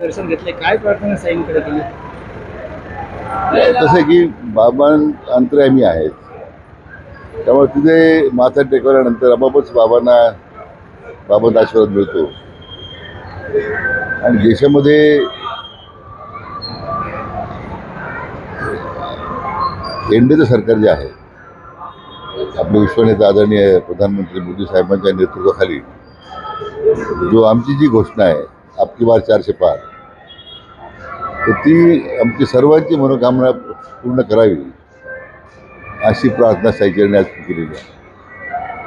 दर्शन घेतले. काय प्रार्थना साईन करत तसं की बाबा अंतर्यामी आहेत त्यामुळे तिथे माथा टेकवल्यानंतर आपापच बाबांना बाबांचा आशीर्वाद मिळतो. आणि देशामध्ये एनडीचं सरकार जे आहे आपले विश्वनेता आदरणीय प्रधानमंत्री मोदी साहेबांच्या नेतृत्वाखाली जो आमची जी घोषणा आहे आपकी बार चारशे पार. तर ती आमची सर्वांची मनोकामना पूर्ण करावी अशी प्रार्थना साईचरणी आज केलेली आहे.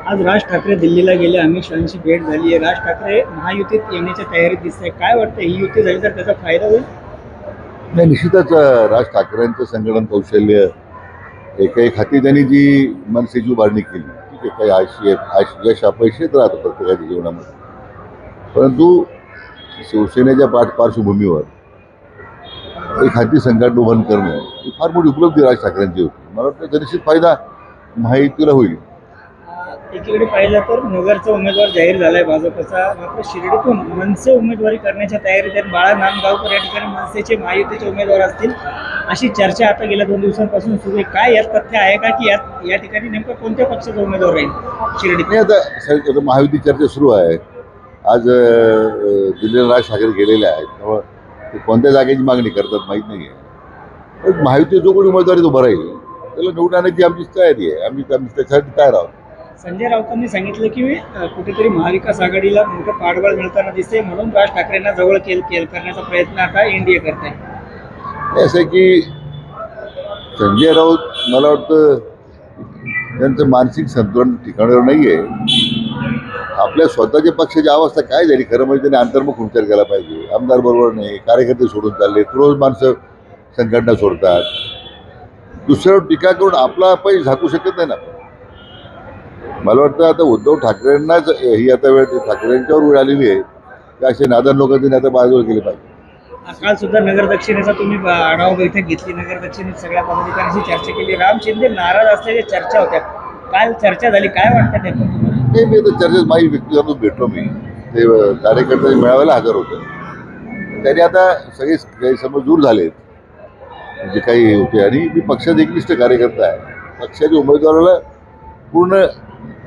आज राज ठाकरे दिल्लीला गेले अमित शहाची भेट झाली आहे. राज ठाकरे महायुतीत येण्याच्या तयारीत दिसत आहे काय वाटतं ही युती झाली तर त्याचा फायदा होईल? नाही निश्चितच राज ठाकरेंचं संघटन कौशल्य एकही खाती त्यांनी जी मनसेची उभारणी केली ठीक आहे काही आशी आश यश अपयश येत राहतं प्रत्येकाच्या जीवनामध्ये. परंतु शिवसेनेच्या पाठ पार्श्वभूमीवर एक हाती संघटना उभारणी करणं ही फार मोठी उपलब्धी राज ठाकरेंची होती. मला वाटतं निश्चित फायदा महायुतीला होईल. एकीकडे पाहिलं तर नगरचा उमेदवार जाहीर झालाय भाजपचा. मात्र शिर्डीतून मनसे उमेदवारी करण्याच्या तयारीत आहेत. बाळा नांदगावकर या ठिकाणी मनसेचे महायुतीचे उमेदवार असतील. अशी चर्चा आता गेल्या दोन दिवसांपासून सुरू आहे. काय यात तथ्य आहे का? की यात या ठिकाणी नेमकं कोणत्या पक्षाचा उमेदवार राहील शिर्डीत? नाही आता स- आता महायुती चर्चा सुरू आहे. आज अं, दिल्लीला राज ठाकरे गेलेले आहेत. त्यामुळे ते कोणत्या जागेची मागणी करतात माहीत नाही आहे पण महायुती जो कोणी उमेदवारी उभा राहील त्याला निवडून आणण्याची आमची तयारी आहे. आम्ही त्याच्यासाठी तयार आहोत. संजय राऊतांनी सांगितलं की कुठेतरी महाविकास आघाडीला मोठं पाठबळ मिळताना दिसते म्हणून राज ठाकरेंना जवळ केल केल करण्याचा प्रयत्न आता एनडीए करत आहे असं की संजय राऊत मला वाटतं त्यांचं मानसिक संतुलन ठिकाणावर नाही आहे आपल्या स्वतःच्या पक्षाची अवस्था काय झाली? खरं म्हणजे त्यांनी अंतर्मुख विचार केला पाहिजे. आमदार बरोबर नाही कार्यकर्ते सोडून चालले रोज माणसं संघटना सोडतात. दुसऱ्यावर टीका करून आपला पैसे झाकू शकत नाही ना. मला वाटतं आता उद्धव ठाकरेंनाच ही आता वेळ ठाकरेंच्यावर वेळ आलेली आहे. की असे नादान लोक त्यांनी आता बाजूला केले पाहिजे. काल सुद्धा नगर दक्षिणेचा तुम्ही आढावा बैठक घेतली. नगर दक्षिणेत सगळ्या पदाधिकाऱ्यांशी चर्चा केली. राम शिंदे नाराज असल्याच्या चर्चा होत्या. काल चर्चा झाली. काय वाटतं नाही मी आता चर्चेत माझी व्यक्तिगत भेटलो मी. ते कार्यकर्ते मेळाव्याला हजर होते. त्यांनी आता सगळे गैरसमज दूर झालेत. जे काही होते. आणि मी पक्षात एकनिष्ठ कार्यकर्ता आहे. पक्षाच्या उमेदवाराला पूर्ण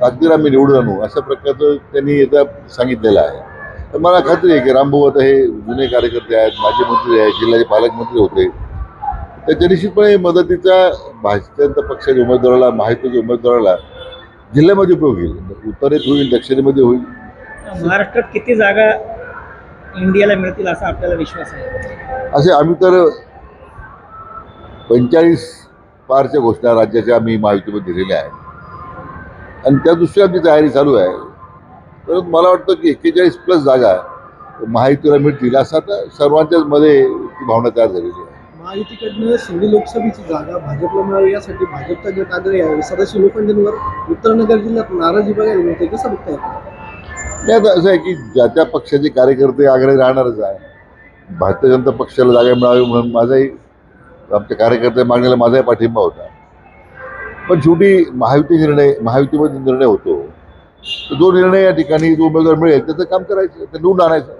अगदी आम्ही निवडून आणू अशा प्रकारचं त्यांनी आता सांगितलेलं आहे. तर मला खात्री आहे की रामभाऊ आता हे जुने कार्यकर्ते आहेत. माजी मंत्री आहेत. जिल्ह्याचे पालकमंत्री होते. त्याच्या निश्चितपणे मदतीचा भाजपच्या पक्षाच्या उमेदवाराला माहितीच्या उमेदवाराला जिल्ह्यामध्ये उपयोग होईल. उत्तरेत होईल दक्षिणेमध्ये होईल. महाराष्ट्रात किती जागा इंडियाला मिळतील असा आपल्याला विश्वास आहे? असे आम्ही तर पंचेचाळीस पारच्या घोषणा राज्याच्या आम्ही महायुतीमध्ये दिलेल्या आहेत. आणि त्या दृष्टीने आमची तयारी चालू आहे. परंतु मला वाटतं की एक्केचाळीस प्लस जागा महायुतीला मिळतील असं आता सर्वांच्याच मध्ये ती भावना तयार झालेली आहे. महायुतीकडनं शिर्डी लोकसभेची जागा भाजपला मिळावी यासाठी भाजपचा गट आग्रही आहे. सदाशिव लोखंडेंवर उत्तरनगर जिल्ह्यात नाराजी बघायला मिळते. कसं बघताय नाही आता असं आहे की ज्या त्या पक्षाचे कार्यकर्ते आग्रही राहणारच आहे. भारतीय जनता पक्षाला जागा मिळावी म्हणून माझाही आमच्या कार्यकर्ते मागण्याला माझाही पाठिंबा होता. पण शेवटी महायुती निर्णय महायुतीमध्ये निर्णय होतो. तर जो निर्णय या ठिकाणी जो उमेदवार मिळेल त्याचं काम करायचं ते निवडून आणायचं.